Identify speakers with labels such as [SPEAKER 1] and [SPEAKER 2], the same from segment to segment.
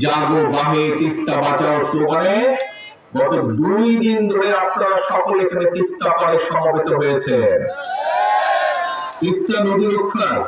[SPEAKER 1] জাগো বাহে তিস্তা বাঁচাও স্লোগানে গত দুই দিন ধরে আপনারা সকলে এখানে তিস্তা পাড়ে সমবেত হয়েছে। তিস্তা নদী রক্ষার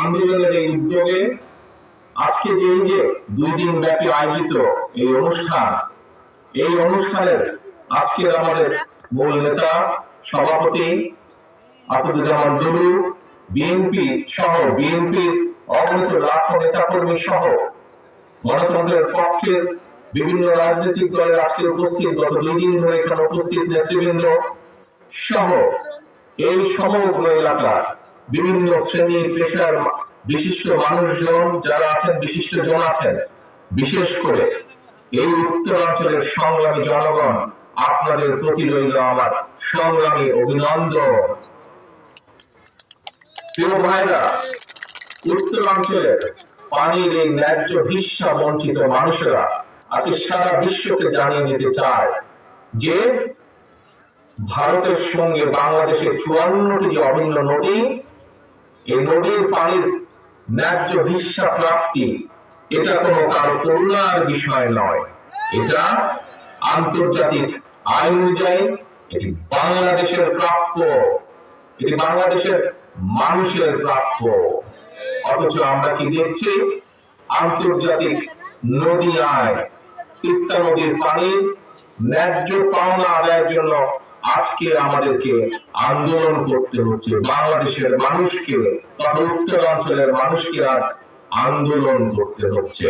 [SPEAKER 1] আন্দোলনের এই উদ্যোগে আজকে যে এই যে দুই দিন ব্যাপী আয়োজিত এই অনুষ্ঠান, এই অনুষ্ঠানের আজকের আমাদের মূল নেতা, সভাপতি আসাদুজ্জামান দুলু, বিএনপি সহ বিএনপির অগণিত লাখো নেতাকর্মী সহ গণতন্ত্রের পক্ষের বিভিন্ন রাজনৈতিক দলের আজকে উপস্থিত, গত দুই দিন ধরে এখানে উপস্থিত নেতৃবৃন্দ সহ এই সমগ্র এলাকার বিভিন্ন শ্রেণি পেশার বিশিষ্ট মানুষজন যারা আছেন বিশিষ্ট জন আছেন, বিশেষ করে এই উত্তরাঞ্চলের সংগ্রামী জনগণ, আপনাদের প্রতি রইল আমার সংগ্রামী অভিনন্দন। প্রিয় ভাইরা, উত্তরাঞ্চলের পানির এই ন্যায্য হিস্সা বঞ্চিত মানুষেরা আজকে সারা বিশ্বকে জানিয়ে দিতে চায় যে ভারতের সঙ্গে বাংলাদেশের চুয়ান্নটি যে অভিন্ন নদী, এই নদীর পানির ন্যায্য হিস্সা প্রাপ্তি, এটা কোনো কারও করুণার বিষয় নয়। এটা আন্তর্জাতিক আইন অনুযায়ী এটি বাংলাদেশের প্রাপ্য, এটি বাংলাদেশের মানুষের প্রাপ্য। অথচ আমরা কি দেখছি? আন্তর্জাতিক নদী আইন তিস্তা নদীর পানি ন্যায্য পাওনা আদায়ের জন্য আজকে আমাদেরকে আন্দোলন করতে হচ্ছে। বাংলাদেশের মানুষকে তথা উত্তরাঞ্চলের মানুষকে আজ আন্দোলন করতে হচ্ছে।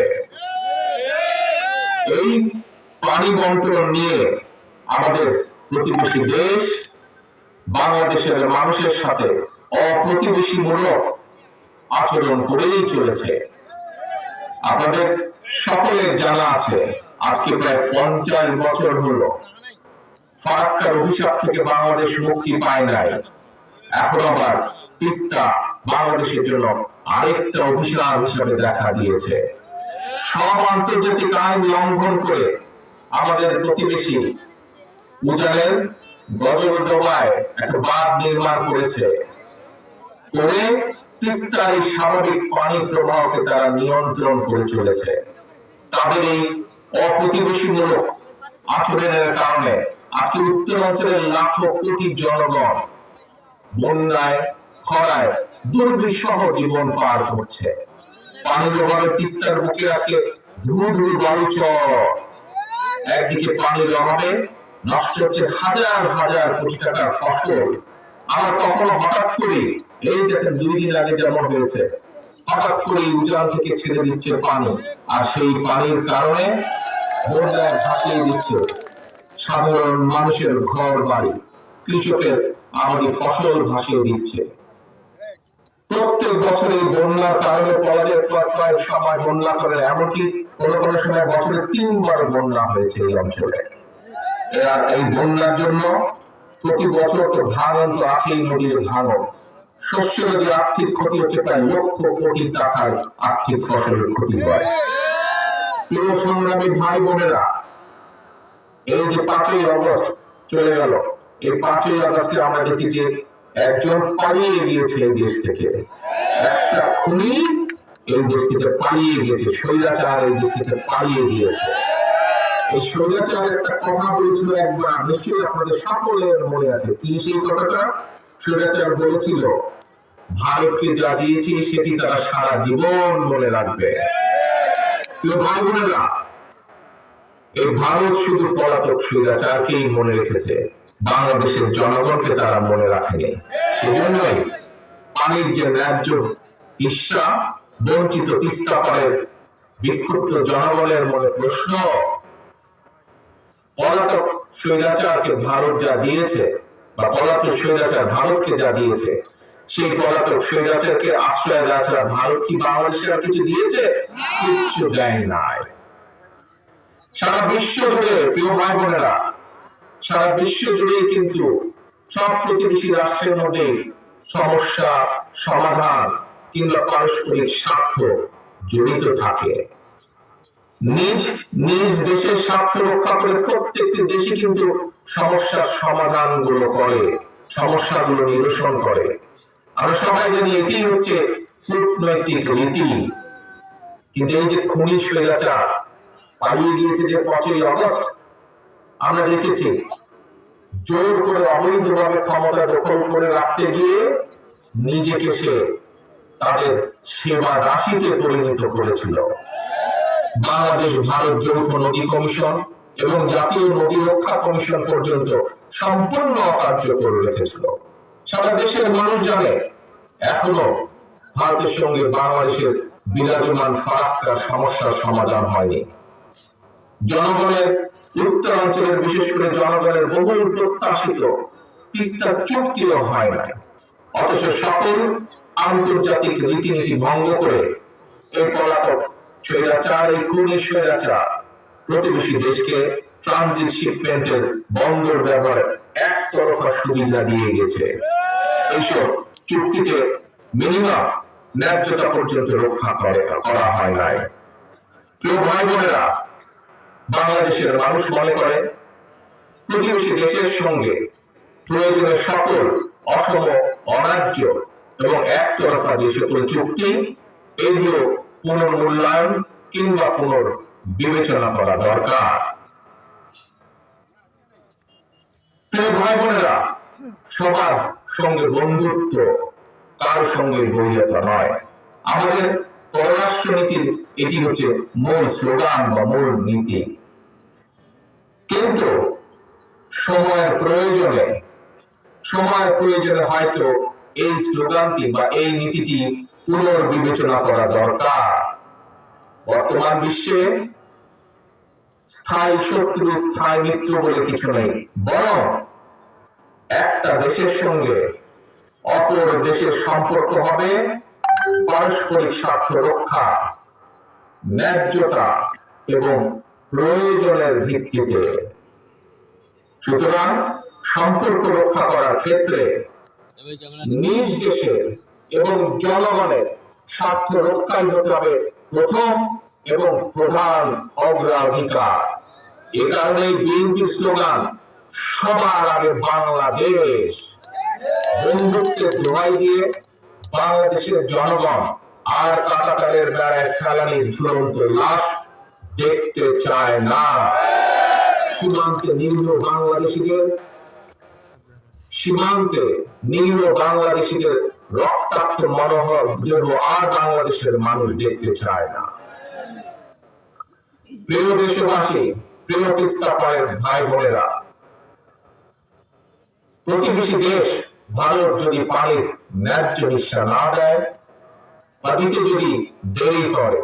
[SPEAKER 1] এই পানি বন্টন নিয়ে আমাদের প্রতিবেশী দেশ বাংলাদেশের মানুষের সাথে অপ্রতিবেশীমূলক আচরণ করেই চলেছে। আপনাদের সকলের জানা আছে, আজকে প্রায় পঞ্চাশ বছর হলো। ফারাক্কার অভিশাপ থেকে বাংলাদেশ মুক্তি পায় নাই। এখন আবার তিস্তা বাংলাদেশের জন্য আরেকটা অভিশাপ হিসাবে দেখা দিয়েছে। সব আন্তর্জাতিক আইন লঙ্ঘন করে আমাদের প্রতিবেশী উজানের গজল ডোবায় একটা বাঁধ নির্মাণ করেছে। করে তিস্তার স্বাভাবিক পানি প্রবাহকে তারা নিয়ন্ত্রণ করে চলেছে। তাদের এই অপ্রতিবেশীমূলক আচরণের কারণে আজকে উত্তরাঞ্চলের লাখো কোটি জনগণ বন্যায়, খরায় দুর্বিষহ জীবন পার করছে। পানির অভাবে তিস্তার বুকে আজকে ধুরু ধুরু বালুচর। একদিকে পানির অভাবে নষ্ট হচ্ছে হাজার হাজার কোটি টাকার ফসল। আবার কখনো হঠাৎ করে এই দেখেন দুই দিন আগে যেমন হয়েছে, হঠাৎ করে উজান থেকে ছেড়ে দিচ্ছে পানি। আর সেই পানির কারণে বন্যায় ভাসিয়ে দিচ্ছে সাধারণ মানুষের ঘর বাড়ি। কৃষকের আমাদের ফসল ভাসিয়ে দিচ্ছে। প্রত্যেক বছর বন্যার কারণে পরাজয়ের পর সময় বন্যা করে, এমনকি কোনো কোনো সময় বছরে তিনবার বন্যা হয়েছে এই অঞ্চলে। এই বন্যার জন্য প্রতি বছর তো ভাঙন তো আছেই নদীর ভাঙন শস্যের যে আর্থিক ক্ষতি হচ্ছে, প্রায় লক্ষ কোটি টাকার আর্থিক ফসলের ক্ষতি হয়। প্রিয় সংগ্রামী ভাই বোনেরা, এই যে পাঁচই আগস্ট চলে গেল, এই পাঁচই আগস্টে আমরা দেখি যে একজন পালিয়ে গিয়েছে এই দেশ থেকে। একটা খুনি এই দেশ থেকে পালিয়ে গেছে স্বৈরাচার এই দেশ থেকে পালিয়ে গিয়েছে। এই একটা কথা বলেছিল একবার, নিশ্চয়ই আপনাদের সকলের মনে আছে। কি সেই কথাটা? স্বৈরাচার বলেছিল, ভারতকে যা দিয়েছি সেটি তারা সারা জীবন মনে রাখবে। ভাই এই ভারত শুধু পলাতক স্বৈরাচারকেই মনে রেখেছে, বাংলাদেশের জনগণকে তারা মনে রাখেনি। সেজন্যই পানির যে ন্যায্য ঈর্ষা, বঞ্চিত তিস্তা পাড়ের বিক্ষুব্ধ জনগণের মনে প্রশ্ন পলাতক স্বৈরাচারকে ভারত যা দিয়েছে বা পলাতক স্বৈরাচার ভারতকে যা দিয়েছে, সেই পলাতক স্বৈরাচারকে আশ্রয় দেওয়া ছাড়া ভারত কি বাংলাদেশে আর কিছু দিয়েছে? কিচ্ছু দেয় নাই। সারা বিশ্ব জুড়ে, প্রিয় ভাই বোনেরা সারা বিশ্ব জুড়ে কিন্তু সব প্রতিবেশী রাষ্ট্রের মধ্যে সমস্যা, সমাধান কিংবা পারস্পরিক স্বার্থ জড়িত থাকে। নিজ নিজ দেশের স্বার্থ রক্ষা করে প্রত্যেকটি দেশই কিন্তু সমস্যার সমাধানগুলো করে, সমস্যাগুলো নিরসন করে। আমরা সবাই জানি এটি হচ্ছে কূটনৈতিক রীতি। কিন্তু এই যে খুনি স্বৈরাচার পালিয়ে গিয়েছে যে পাঁচই আগস্ট, আমরা দেখেছি জোর করে অবৈধভাবে ক্ষমতা দখল করে রাখতে গিয়ে নিজেকে সে তাদের সেবা দাসীতে পরিণত করেছিল। বাংলাদেশ, ভারত যৌথ নদী কমিশন এবং জাতীয় নদী রক্ষা কমিশন পর্যন্ত সম্পূর্ণ অকার্যকর রেখেছিল। সারা দেশের মানুষ জানে, এখনও ভারতের সঙ্গে বাংলাদেশের বিরাজমান ফারাক্কার সমস্যার সমাধান হয়নি। জনগণের উত্তরাঞ্চলের, বিশেষ করে জনগণের বহুল প্রত্যাশিত তিস্তা চুক্তিও হয় নাই। অথচ সকল আন্তর্জাতিক রীতিনীতি ভঙ্গ করে এই পলাতক স্বৈরাচার এই খুনি স্বৈরাচার। প্রতিবেশী দেশকে ট্রানজিট শিপমেন্টের বন্দর ব্যবহার একতরফা সুবিধা দিয়ে গেছে। এইসব চুক্তিতে মিনিমাম ন্যায্যতা পর্যন্ত রক্ষা করে, করা হয় নাই। ভাই বোনেরা, বাংলাদেশের মানুষ মনে করে, প্রতিবেশী দেশের সঙ্গে প্রয়োজনের সকল অসম অন্যায্য এবং একতরফা যে সকল চুক্তি, এগুলো পুনর্মূল্যায়ন কিংবা পুনর বিবেচনা করা দরকার। ভাই বোনেরা সবার সঙ্গে বন্ধুত্ব কারও সঙ্গে বৈরতা নয়। আমাদের পররাষ্ট্র নীতির এটি হচ্ছে মূল স্লোগান বা মূল নীতি। কিন্তু সময়ের প্রয়োজনে সময়ের প্রয়োজনে হয়তো এই স্লোগানটি বা এই নীতিটি পুনর্বিবেচনা করা দরকার। বর্তমান বিশ্বে স্থায়ী শত্রু, স্থায়ী মিত্র বলে কিছু নেই। বরং একটা দেশের সঙ্গে অপর দেশের সম্পর্ক হবে, পারস্পরিক স্বার্থ রক্ষা, ন্যায্যতা এবং প্রয়োজনের ভিত্তিতে। সুতরাং সম্পর্ক রক্ষা করার ক্ষেত্রে নিজ দেশের এবং জনগণের স্বার্থ রক্ষাই হতে হবে প্রথম এবং প্রধান অগ্রাধিকার। এ কারণে বিএনপি স্লোগান, সবার আগে বাংলাদেশ। বন্ধুত্বের দোহাই দিয়ে বাংলাদেশের জনগণ আর কাটাতারের বেড়ায় ফেলানির ঝুলন্ত লাশ দেখতে চায় না। সীমান্তে নিরীহ বাংলাদেশিদের, সীমান্তে নিরীহ বাংলাদেশিদের রক্তাক্ত মনোহর দেহ আর বাংলাদেশের মানুষ দেখতে চায় না। প্রিয় দেশবাসী, প্রিয় তিস্তা পায়ের ভাই বোনেরা প্রতিবেশী দেশ ভারত যদি পানির ন্যায্য হিস্সা না দেয় বা দিতে যদি দেরি করে,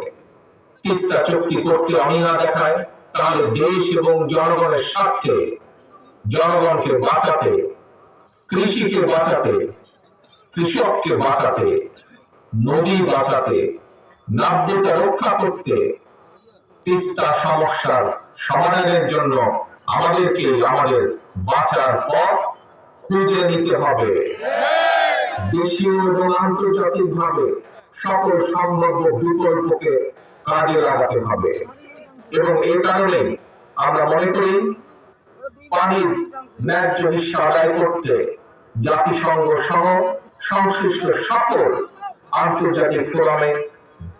[SPEAKER 1] তিস্তা চুক্তি করতে অনীহা দেখায়, তাহলে দেশ এবং জনগণের স্বার্থে, জনগণকে বাঁচাতে, কৃষিকে বাঁচাতে কৃষককে বাঁচাতে, নদী বাঁচাতে, নাব্যতা রক্ষা করতে তিস্তা সমস্যার সমাধানের জন্য আমাদেরকে আমাদের বাঁচার পথ খুঁজে নিতে হবে। দেশীয় এবং আন্তর্জাতিক ভাবে সকল সম্ভাব্য বিকল্পকে কাজে লাগাতে হবে। এবং এ কারণে আমরা মনে করি, পানির ন্যায্য হিস্সা আদায় করতে জাতিসংঘ সহ সংশ্লিষ্ট সকল আন্তর্জাতিক ফোরামে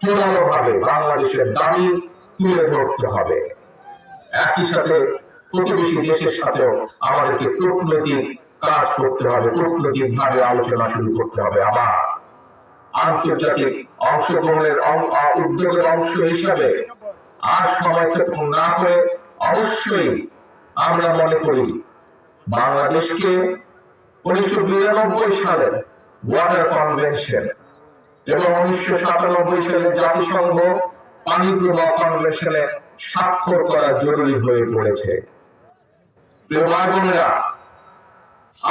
[SPEAKER 1] জোরালোভাবে বাংলাদেশের দাবি তুলে ধরতে হবে। একই সাথে প্রতিবেশী দেশের সাথেও আমাদেরকে কূটনৈতিক কাজ করতে হবে কূটনৈতিক ভাবে আলোচনা শুরু করতে হবে আবার। আন্তর্জাতিক অংশগ্রহণের উদ্যোগের অংশ হিসাবে আর সময় ক্ষেপণ না করে অবশ্যই আমরা মনে করি বাংলাদেশকে উনিশশো বিরানব্বই সালের ওয়াটার কনভেনশন এবং উনিশশো সাতানব্বই সালে জাতিসংঘ পানি প্রবাহ কনভেনশনে স্বাক্ষর করা জরুরি হয়ে পড়েছে।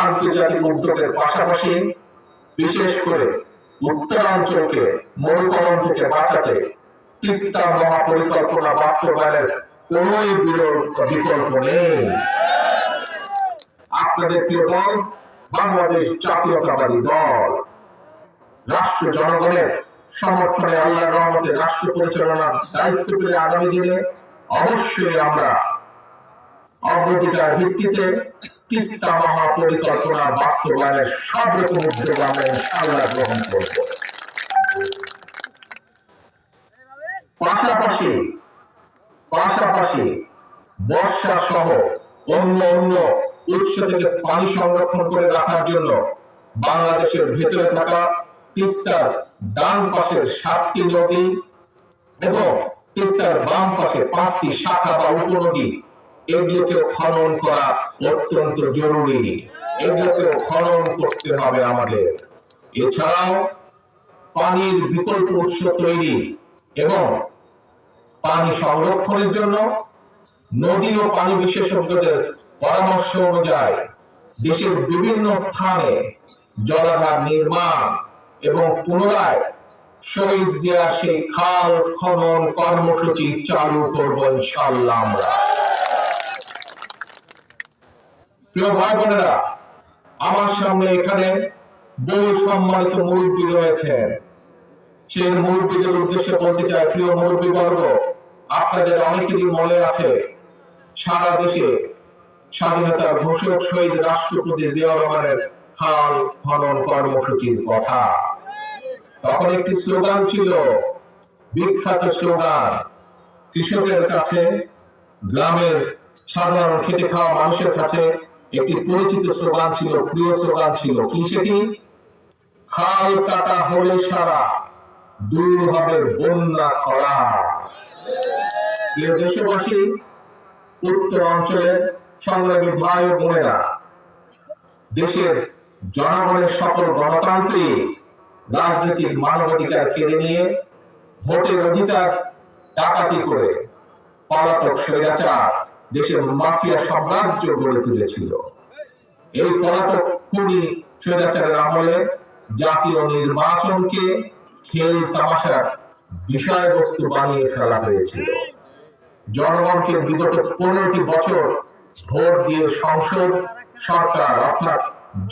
[SPEAKER 1] আন্তর্জাতিক উদ্যোগের পাশাপাশি বিশেষ করে উত্তরাঞ্চলকে মরুকরণ থেকে বাঁচাতে তিস্তা মহাপরিকল্পনা বাস্তবায়নের কোন বিকল্প নেই। আপনাদের প্রিয় দল বাংলাদেশ জাতীয়তাবাদী দল। রাষ্ট্র জনগণের সমর্থনে আল্লাহর রহমতে রাষ্ট্র পরিচালনার দায়িত্ব পেলে আগামী দিনে অবশ্যই আমরা অগ্রাধিকার ভিত্তিতে তিস্তা মহাপরিকল্পনা বাস্তবায়নের সব রকম উদ্যোগ আমরা গ্রহণ করব। পাশাপাশি পাশাপাশি বর্ষা সহ অন্য অন্য উৎস থেকে পানি সংরক্ষণ করে রাখার জন্য বাংলাদেশের থাকা তিস্তার ডান পাশের সাতটি নদী এবং তিস্তার বাম পাশে পাঁচটি শাখা বা উপনদী এগুলোকে খনন করা অত্যন্ত জরুরি। এগুলোকে খনন করতে হবে আমাদের। এছাড়াও পানির বিকল্প উৎস তৈরি এবং পানি সংরক্ষণের জন্য নদী ও পানি বিশেষজ্ঞদের পরামর্শ অনুযায়ী দেশের বিভিন্ন স্থানে জলাধার নির্মাণ এবং পুনরায় শহীদ জিয়া সেই খাল খনন কর্মসূচি চালু করব ইনশাল্লাহ আমরা। প্রিয় ভাই বোনেরা, আমার সামনে এখানে বহু সম্মানিত মুরব্বী রয়েছেন। সেই মুরব্বীদের উদ্দেশ্যে বলতে চাই, প্রিয় মুরব্বী বর্গ, আপনাদের অনেকেরই মনে আছে, সারা দেশে স্বাধীনতার ঘোষক শহীদ রাষ্ট্রপতি জিয়াউর রহমানের খাল খনন কর্মসূচির কথা। তখন একটি স্লোগান ছিল, বিখ্যাত স্লোগান, কৃষকের কাছে, গ্রামের সাধারণ খেটে খাওয়া মানুষের কাছে একটি পরিচিত স্লোগান ছিল, প্রিয় স্লোগান ছিল কি সেটি? খাল কাটা হলে সারা, দূর হবে বন্যা খরা। প্রিয় দেশবাসী, উত্তর অঞ্চলের সংগ্রামী ভাই ও বোনেরা, দেশের জনগণের সকল গণতান্ত্রিক, রাজনৈতিক মানবাধিকার কেড়ে নিয়ে ভোটের অধিকার ডাকাতি করে পলাতক স্বৈরাচার দেশের মাফিয়া সাম্রাজ্য গড়ে তুলেছিল। এই পলাতক খুনি স্বৈরাচারের আমলে জাতীয় নির্বাচনকে খেল তামাশার বিষয়বস্তু বানিয়ে ফেলা হয়েছিল। জনগণকে বিগত পনেরোটি বছর ভোট দিয়ে সংসদ সরকার অর্থাৎ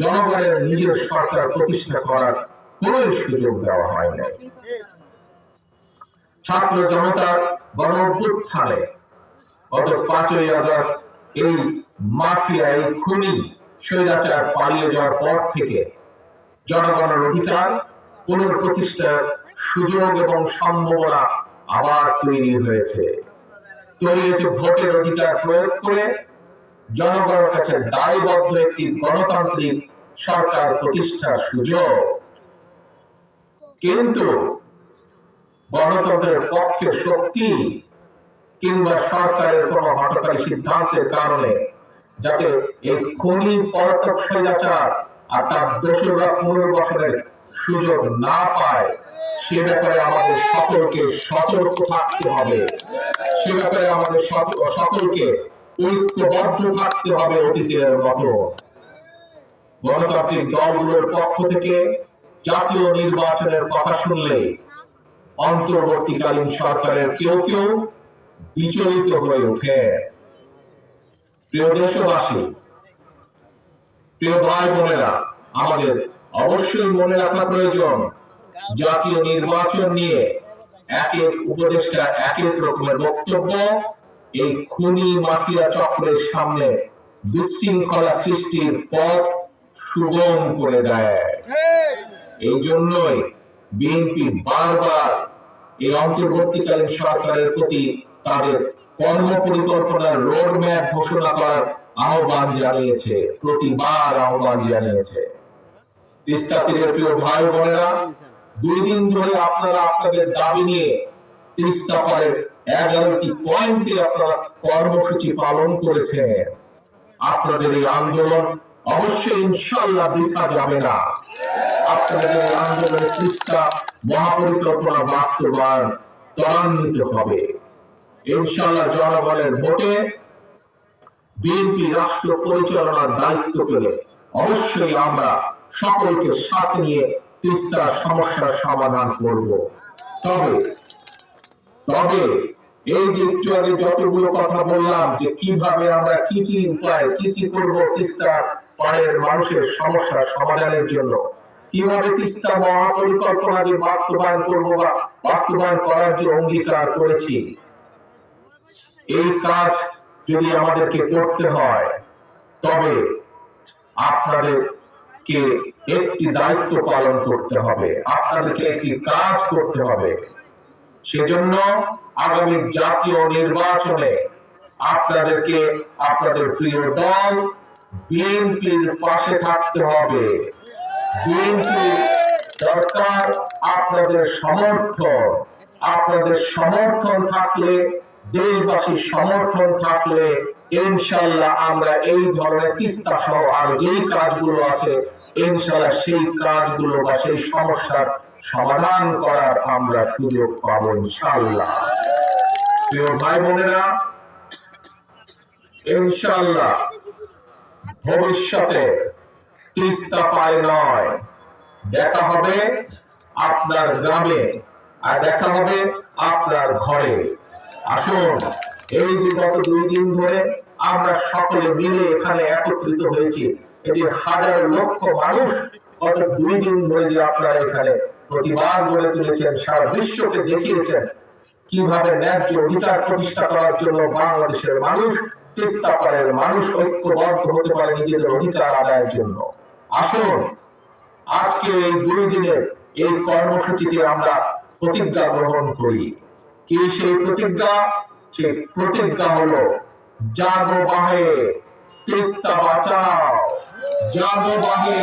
[SPEAKER 1] জনগণের নিজের সরকার প্রতিষ্ঠা করার কোন সুযোগ দেওয়া হয় নাই। ছাত্র জনতার গণ অভ্যুত্থানে গত পাঁচই আগস্ট এই মাফিয়া, এই খুনি স্বৈরাচার পালিয়ে যাওয়ার পর থেকে জনগণের অধিকার পুনঃপ্রতিষ্ঠার সুযোগ এবং সম্ভাবনা আবার তৈরি হয়েছে। তৈরি হয়েছে ভোটের অধিকার প্রয়োগ করে জনগণের কাছে দায়বদ্ধ একটি গণতান্ত্রিক সরকার প্রতিষ্ঠার সুযোগ। কিন্তু গণতন্ত্রের পক্ষে শক্তি কিংবা সরকারের কোন হটকারী সিদ্ধান্তের কারণে যাতে এই খুনি পলাতক স্বৈরাচার আর তার দোষরা পুনর্বাসনের সুযোগ না পায়, সে ব্যাপারে আমাদের সকলকে সতর্ক থাকতে হবে। সে ব্যাপারে আমাদের সকলকে ঐক্যবদ্ধ থাকতে হবে অতীতের মতো। গণতান্ত্রিক দলগুলোর পক্ষ থেকে জাতীয় নির্বাচনের কথা শুনলে অন্তর্বর্তীকালীন সরকারের কেউ কেউ বিচলিত হয়ে ওঠে। প্রিয় দেশবাসী, প্রিয় ভাই বোনেরা, আমাদের অবশ্যই মনে রাখা প্রয়োজন, জাতীয় নির্বাচন নিয়ে এক এক উপদেষ্টা এক এক রকমের বক্তব্য এই খুনি মাফিয়া চক্রের সামনে বিশৃঙ্খলা সৃষ্টির পথ সুগম করে দেয়। এই জন্যই বিএনপি বারবার এই অন্তর্বর্তীকালীন সরকারের প্রতি তাদের কর্ম পরিকল্পনার রোড ম্যাপ ঘোষণা করার আহ্বান জানিয়েছে, প্রতিবার আহ্বান জানিয়েছে। তিস্তা তীরের প্রিয় ভাই বোনেরা, দুই দিন ধরে আপনারা আপনাদের দাবি নিয়ে তিস্তা পারের এগারোটি পয়েন্টে আপনারা কর্মসূচি পালন করেছেন। আপনাদের এই আন্দোলন অবশ্যই ইনশাল্লাহ বৃথা যাবে না। আপনাদের আন্দোলনের তিস্তা মহাপরিকল্পনা বাস্তবায়ন ত্বরান্বিত হবে। ইনশাল্লাহ জনগণের ভোটে বিএনপি রাষ্ট্র পরিচালনার দায়িত্ব পেলে অবশ্যই আমরা সকলকে সাথে নিয়ে তিস্তার সমস্যার সমাধান করব। তবে তবে এই যে একটু আগে যতগুলো কথা বললাম যে কীভাবে আমরা কি কি উপায়, কি কি করব তিস্তা পাড়ের মানুষের সমস্যার সমাধানের জন্য, কীভাবে তিস্তা মহাপরিকল্পনা যে বাস্তবায়ন করব বা বাস্তবায়ন করার যে অঙ্গীকার করেছি, এই কাজ যদি আমাদেরকে করতে হয়, তবে আপনাদেরকে একটি দায়িত্ব পালন করতে হবে, আপনাদেরকে একটি কাজ করতে হবে। সেজন্য আগামী জাতীয় নির্বাচনে আপনাদেরকে আপনাদের প্রিয় দল বিএনপির পাশে থাকতে হবে। বিএনপি দরকার আপনাদের সমর্থন। আপনাদের সমর্থন থাকলে, দেশবাসীর সমর্থন থাকলে ইনশাল্লাহ আমরা এই ধরনের তিস্তা সহ আর যেই কাজগুলো আছে ইনশাল্লাহ সেই কাজগুলো বা সেই সমস্যার সমাধান করার আমরা সুযোগ পাবো ইনশাল্লাহ প্রিয় ভাই বোনেরা ইনশাল্লাহ ভবিষ্যতে তিস্তা পায় নয়। দেখা হবে আপনার গ্রামে আর দেখা হবে আপনার ঘরে। আসুন, এই যে গত দুই দিন ধরে আমরা সকলে মিলে এখানে একত্রিত হয়েছি, এই যে হাজার লক্ষ মানুষ গত দুই দিন ধরে যে আপনারা এখানে প্রতিবাদ গড়ে তুলেছেন, সারা বিশ্বকে দেখিয়েছেন কীভাবে ন্যায্য অধিকার প্রতিষ্ঠা করার জন্য বাংলাদেশের মানুষ, তিস্তা পারের মানুষ ঐক্যবদ্ধ হতে পারে নিজেদের অধিকার আদায়ের জন্য। আসুন, আজকে এই দুই দিনের এই কর্মসূচিতে আমরা প্রতিজ্ঞা গ্রহণ করি। কি সেই প্রতিজ্ঞা? সেই প্রতিজ্ঞা হলো, জাগো বাহে, তিস্তা বাঁচাও। জাগো বাহে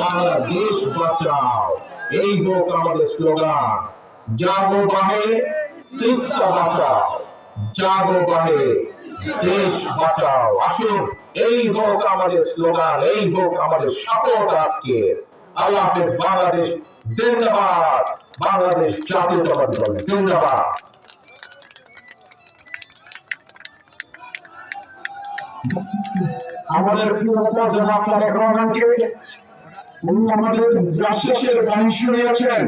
[SPEAKER 1] বাংলাদেশ বাঁচাও। এই হোক আমাদের স্লোগান, জাগো বাহে, তিস্তা বাঁচাও। জাগো বাহে, দেশ বাঁচাও। আসুন, এই হোক আমাদের স্লোগান, এই হোক আমাদের শপথ আজকে। আল্লাহ হাফেজ, বাংলাদেশ জিন্দাবাদ। বাংলাদেশ জাতীয়তাবাদী দল, জিন্দাবাদ।
[SPEAKER 2] আমাদের প্রিয় প্রধান আপনারা রহমানকে উনি আমাদের রাশেষের বাণী শুনিয়েছেন।